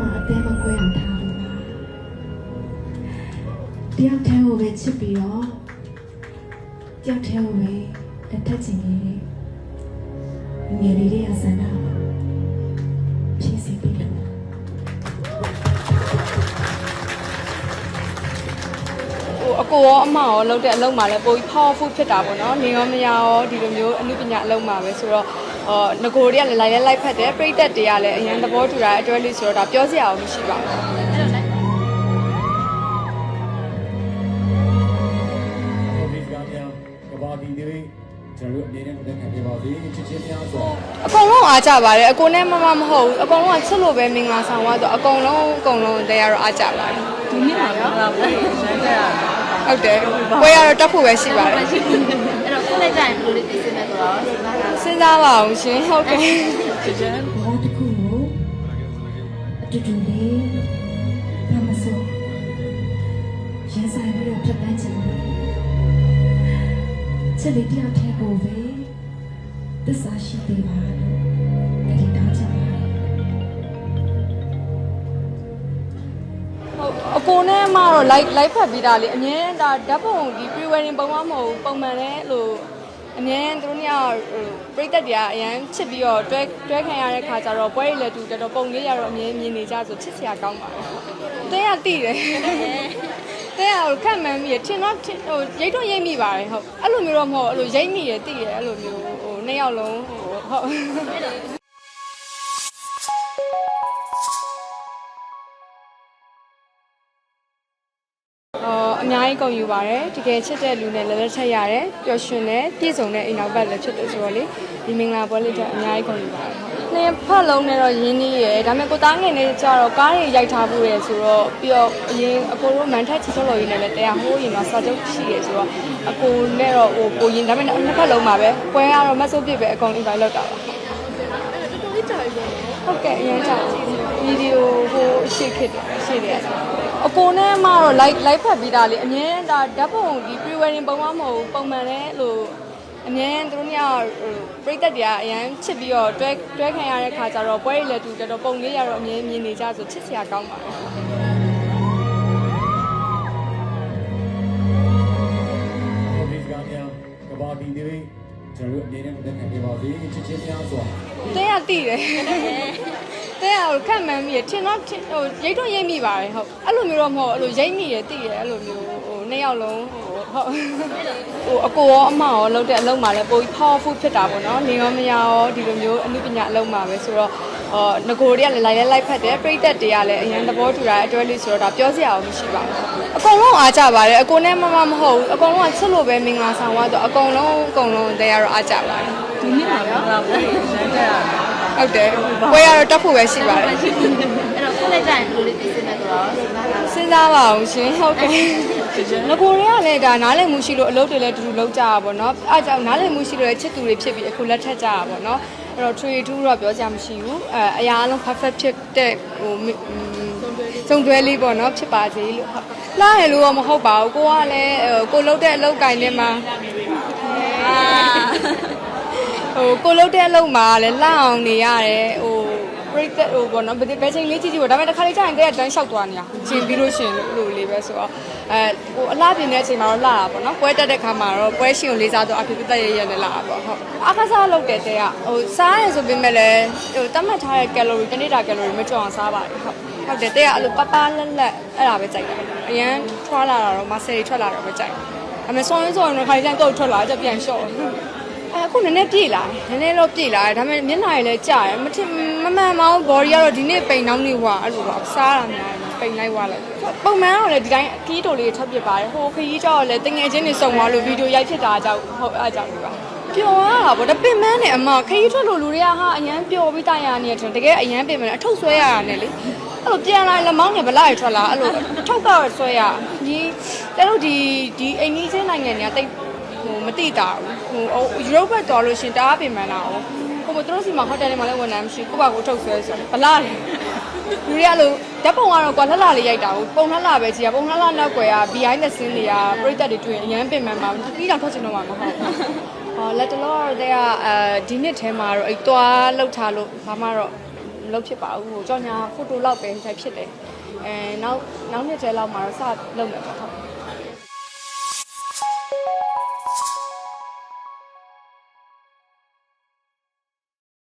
မှာအသေးမကွဲအောင်ထားလို့ပါတယောက်တည်းကိုပဲချစ်ပြီးတော့တယောက်တည်းကိုပဲလက်ထပ်ချင်နေတယ်ငယ်လေးတွေကဆန္ဒပါဖြည့်စီပြီးလို့ဟိုအကိုရောအမရောလုပ်တဲ့အလုပ်မှာလည်းပိုပြီး powerful ဖြစ်တာပေါ့နော်နေရောမရရောဒီလိုမျိုးအမှုပညာအလုပ်မှာပဲဆိုတော့ ဟောငကိုတွေကလည်းလိုက်လဲလိုက်ဖက်တယ်ပြိသက်တွေကလည်းအရင်သဘောတူတာအတွဲလေးဆိုတော့ဒါပြောစရာအောင်မရှိပါဘူးဒီစကားများကဘာဒီတွေကျွန်တော်တို့အနေနဲ့တက်ခံပြပါစေချစ်ချင်းများစွာအကုန်လုံးအားကြပါတယ်အကိုနဲ့မမမဟုတ်ဘူးအကုန်လုံးကချစ်လို့ပဲမင်္ဂလာဆောင်သွားတော့အကုန်လုံးအကုန်လုံးတရားတော့အားကြပါတယ်ဒီနေ့မှာတော့ငါပွဲရမ်းကြရဟုတ်တယ်ပွဲရတော့တက်ဖို့ပဲရှိပါတယ်အဲ့တော့ခု လိုက်ကြရင်ဘယ်လိုလေးပြင်ဆင်မယ်ဆိုတော့စဉ်းစားတာစဉ်းစားပါအောင်ရှင်ဟုတ်ကဲ့ချစ်ချင်ဘောတစ်ခုကိုအတူတူလေးဘာမဆိုရင်ဆိုင်ပြီးတော့ပြတ်တန်းချင်တယ်ချစ်လေးတယောက်တည်းကိုပဲသစ္စာရှိသေးပါလို့အဒီတောင်းချင်ပါတယ်ဟုတ်အကိုနဲ့မှတော့ live live ဖတ်ပြီးသားလေအမြဲတမ်းဒါဓာတ်ပုံဒီ pre wedding ပုံမှမဟုတ်ဘူးပုံမှန်လဲလို့ အမြဲတမ်းသူတို့ညဟိုပြိသက်တွေကအရန်ချစ်ပြီးတော့တွဲတွဲခံရတဲ့ခါကျတော့ပွဲရည်လည်းတူတော်တော်ပုံလေးရတော့အမြဲမြင်နေကြဆိုချစ်စရာကောင်းပါတယ်။တင်းရတိတယ်။တင်းရဟိုခက်မှန်းမိရထင်တော့ထင်ဟိုရိတ်တော့ရိတ်မိပါတယ်ဟုတ်အဲ့လိုမျိုးတော့မဟုတ်အဲ့လိုရိတ်မိရတိရအဲ့လိုမျိုးဟိုနှစ်ယောက်လုံးဟိုဟုတ် အော်အများကြီးကုန်ယူပါတယ်တကယ်ချစ်တဲ့လူနဲ့လည်းလက်ထက်ရတယ်ပျော်ရွှင်တဲ့ပြည့်စုံတဲ့အိမ်နောက်ဘက်လည်းဖြစ်တယ်ဆိုတော့လေဒီမင်္ဂလာပွဲလေးတော့အများကြီးကုန်ယူပါတယ်နှစ်ဖက်လုံးနဲ့တော့ရင်းနှီးရယ်ဒါပေမဲ့ကိုသားငယ်လေးကြတော့ကားတွေရိုက်ထားဖို့ရယ်ဆိုတော့ပြီးတော့အရင်အကိုတို့မန်ထက်ချစ်စောတော်ကြီးနဲ့လည်းတရားဟိုးရင်တော့စာချုပ်ရှိရယ်ဆိုတော့အကိုနဲ့တော့ဟိုကိုရင်ဒါပေမဲ့နှစ်ဖက်လုံးမှာပဲပွဲကတော့မတ်ဆိုးပြစ်ပဲအကုန် invite လုပ်တာပါဟုတ်ကဲ့အရင်ကြောက်ဗီဒီယိုဟိုအရှိဖြစ်တယ်အရှိတယ် အကိုနဲ့မှတော့ live live ဖတ်ပြီးသားလေအမြဲတမ်းဒါဓာတ်ပုံဒီ pre wedding ပုံမှမဟုတ်ဘူးပုံမှန်လဲလို့အမြဲတမ်းသူတို့ညဟိုပြိသက်တွေကအရန်ချစ်ပြီးတော့တွဲတွဲခံရတဲ့ခါကျတော့ပွဲရည်လည်းတူတော်တော်ပုံလေးရတော့အမြဲမြင်နေကြဆိုချစ်စရာကောင်းပါတယ်ဒီစကားများကဘာဒီတွေကျွန်တော်တို့အနေနဲ့တက်ခံပြပါစေချစ်ချင်းများစွာတင်းရတိတယ် တင်းရဟိုခက်မှန်းမိရထင်တော့ထင်ဟိုရိတ်တော့ရိတ်မိပါတယ်ဟုတ်အဲ့လိုမျိုးတော့မဟုတ်အဲ့လိုရိတ်မိရတိရအဲ့လိုမျိုးဟိုနှစ်ယောက်လုံးဟိုဟုတ်ဟိုအကိုရောအမရောလုပ်တဲ့အလုပ်မှာလည်းပိုပြီး powerful ဖြစ်တာပေါ့နော်နေရောမရရောဒီလိုမျိုးအမှုပညာအလုပ်မှာပဲဆိုတော့အော်ငကိုတွေကလည်းလိုက်လဲလိုက်ဖက်တယ်ပြိသက်တွေကလည်းအရင်သဘောတူတာအတွဲလေးဆိုတော့ဒါပြောစရာအောင်မရှိပါဘူးအကုန်လုံးအားကြပါတယ်အကိုနဲ့မမမဟုတ်ဘူးအကုန်လုံးကချစ်လို့ပဲမင်္ဂလာဆောင်သွားတော့အကုန်လုံးအကုန်လုံးတရားတော့အားကြပါတယ်ဒီနေ့မှာတော့ငါပွဲရမ်းကြရ ဟုတ်တယ်ပွဲရတော့တက်ဖို့ပဲရှိပါတယ်အဲ့တော့ခုလိုက်ကြရင်ဘယ်လိုလေးပြင်ဆင်မယ်ဆိုတော့စဉ်းစားတာစဉ်းစားပါအောင်ရှင်ဟုတ်ကဲ့ချစ်ချင်ငကိုတွေကလည်းဒါနားလည်မှုရှိလို့အလုပ်တွေလည်းတူတူလုပ်ကြတာပေါ့နော်အားကြောင့်နားလည်မှုရှိလို့လည်းချစ်သူတွေဖြစ်ပြီးအခုလက်ထက်ကြတာပေါ့နော်အဲ့တော့ trade 2တော့ပြောကြမရှိဘူးအဲအရာအလုံး perfect ဖြစ်တဲ့ဟိုစုံတွဲလေးပေါ့နော်ဖြစ်ပါစေလို့ဟုတ်လာရလို့တော့မဟုတ်ပါဘူးကိုကလည်းဟိုကိုလုပ်တဲ့အလုပ်ကိုင်ထဲမှာ ဟိုကိုလုပ်တဲ့အလုပ်မှာလည်းလှအောင်နေရတယ်ဟို break ဟိုပေါ့နော်ဘယ်ဘယ်ချိန်လေးကြည့်ကြည့်ပေါ့ဒါပေမဲ့တစ်ခါလေးကြာရင်တည်းကတန်းလျှောက်သွားနေတာရှင်ပြီးလို့ရှင်လို့လေးပဲဆိုတော့အဲဟိုအလားပြင်းတဲ့အချိန်မှာတော့လာတာပေါ့နော်ပွဲတက်တဲ့ခါမှာတော့ပွဲရှင်ကိုလေးစားတော့အဖေပြတ်ရရနဲ့လာတာပေါ့ဟုတ်အခါစားလုပ်တယ်တဲ့ကဟိုစားရဆိုပေမဲ့လည်းဟိုတတ်မှတ်ထားတဲ့ calorie တနေ့တာ calorie မကျော်အောင်စားပါတယ်ဟုတ်ဟုတ်တယ်တဲ့ကအဲ့လိုပပလက်လက်အဲ့ဒါပဲကြိုက်တယ်အရန်ထွားလာတာတော့မဆယ်ရီထွက်လာတော့မကြိုက်ဘူးအမေဆောင်းရင်းဆောင်းရင်ခါလေးတိုင်းတော့ထွက်လာကြပြန်လျှော့ အဲအခုနည်းနည်းပြေးလာတယ်နည်းနည်းတော့ပြေးလာတယ်ဒါပေမဲ့မျက်နှာရည်လည်းကြာတယ်မထင်မမှန်မအောင် body ကတော့ဒီနေ့ပိန်နှောင်းနေဟွာအဲ့လိုပါစားတာများတယ်ပိန်လိုက်ဟွာလိုက်ပုံမှန်တော့လည်းဒီတိုင်းအကီးတိုလေးထပ်ပစ်ပါတယ်ဟိုခရီးကြောက်လည်းတငယ်ချင်းတွေစုံသွားလို့ဗီဒီယိုရိုက်ဖြစ်တာကြောင့်ဟုတ်အားကြောင့်ဒီပါပျော်ရတာဗောဒါပင်မနဲ့အမခရီးထွက်လို့လူတွေကဟာအရန်ပျော်ပြီးတိုင်ရနေတယ်တကယ်အရန်ပင်မနဲ့အထုပ်ဆွဲရတာနဲ့လေအဲ့လိုပြန်လာလက်မောင်းနဲ့ဗလာရထွက်လာအဲ့လိုအထုပ်ကတော့ဆွဲရဒီတဲလို့ဒီဒီအိမ်ကြီးချင်းနိုင်ငံတွေကတိတ် ဟိုမတိတာဘူးဟိုယူရိုပဘက်တော်လို့ရှင်တအားပင်ပန်းလာအောင်ဟိုမသူတို့စီမှာဟိုတယ်တွေမှာလည်းဝန်ထမ်းမရှိကိုယ့်ဘာကိုထုတ်ဆွဲဆိုဗလာလေလူတွေကလို့ဓာတ်ပုံကတော့ကွာလှလှလေးရိုက်တာကိုပုံလှလှပဲကြည်ရပုံလှလှနောက်ွယ်က behind the scene တွေကပြိတက်တွေတွေ့ရင်အရန်ပင်ပန်းပါပြီးတော့ထွက်ချင်တော့မှာမဟုတ်ဘူးဟောလက်တလောတော့တဲ့ကအဲဒီနှစ်ထဲမှာတော့အဲ့တွားလောက်ထားလို့ဘာမှတော့လုပ်ဖြစ်ပါဘူးဟိုကြောင်ညာဖိုတိုလောက်ပဲဆိုင်ဖြစ်တယ်အဲနောက်နောက်နှစ်ကျဲလောက်မှာတော့စလုပ်မယ်ပေါ့ဟုတ်